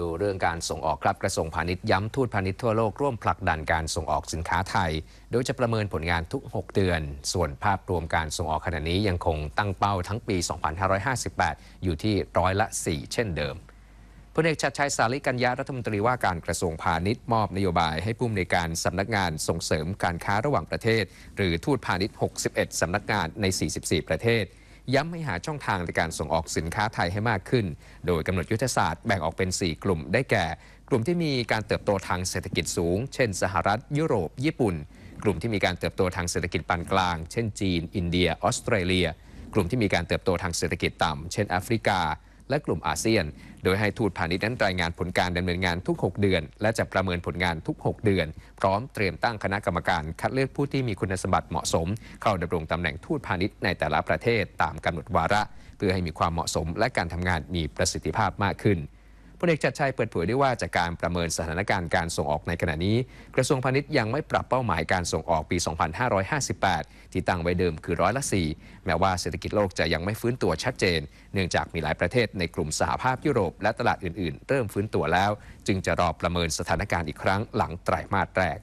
ดูเรื่องการส่งออกครับกระทรวงพาณิชย์ย้ำทูตพาณิชย์ทั่วโลกร่วมผลักดันการส่งออกสินค้าไทย โดยจะประเมินผลงานทุก 6 เดือน ส่วนภาพรวมการส่งออกขณะนี้ยังคงตั้งเป้าทั้งปี 2558 อยู่ที่ร้อยละ 4 เช่นเดิมพลเอกชัดชัยสาลิกัญญารัฐมนตรีว่าการกระทรวงพาณิชย์มอบนโยบายให้ผู้อำนวยการสำนักงานส่งเสริมการค้าระหว่างประเทศ หรือทูตพาณิชย์ 61สำนักงานใน 44 ประเทศ ย้ำให้หาช่องทางในการส่งออกสินค้าไทยให้มากขึ้น โดยกำหนดยุทธศาสตร์แบ่งออกเป็น 4 กลุ่มได้แก่ กลุ่มที่มีการเติบโตทางเศรษฐกิจสูง เช่น สหรัฐ ยุโรป ญี่ปุ่น กลุ่มที่มีการเติบโตทางเศรษฐกิจปานกลาง เช่นจีน อินเดีย ออสเตรเลีย กลุ่มที่มีการเติบโตทางเศรษฐกิจต่ำเช่นแอฟริกา และกลุ่มอาเซียน โดยให้ทูตพาณิชย์นั้นรายงานผลการดำเนินงานทุก 6 เดือน และจะประเมินผลงานทุก 6 เดือน พร้อมเตรียมตั้งคณะกรรมการ คัดเลือกผู้ที่มีคุณสมบัติเหมาะสม เข้าดำรงตำแหน่งทูตพาณิชย์ในแต่ละประเทศตามกำหนดวาระ เพื่อให้มีความเหมาะสม และการทำงานมีประสิทธิภาพมากขึ้น พลเอกจัดชัยเปิดเผยได้วยว่าจากการประเมินสถานการณ์การส่งออกในขณะนี้ กระทรวงพาณิชย์ยังไม่ปรับเป้าหมายการส่งออกปี 2558 ที่ตั้งไว้เดิมคือร้อยละ4แม้ว่าเศรษฐกิจโลกจะยังไม่ฟื้นตัวชัดเจน เนื่องจากมีหลายประเทศในกลุ่มสหภาพยุโรปและตลาดอื่นๆ เริ่มฟื้นตัวแล้ว จึงจะรอประเมินสถานการณ์อีกครั้งหลังไตรมาสแรก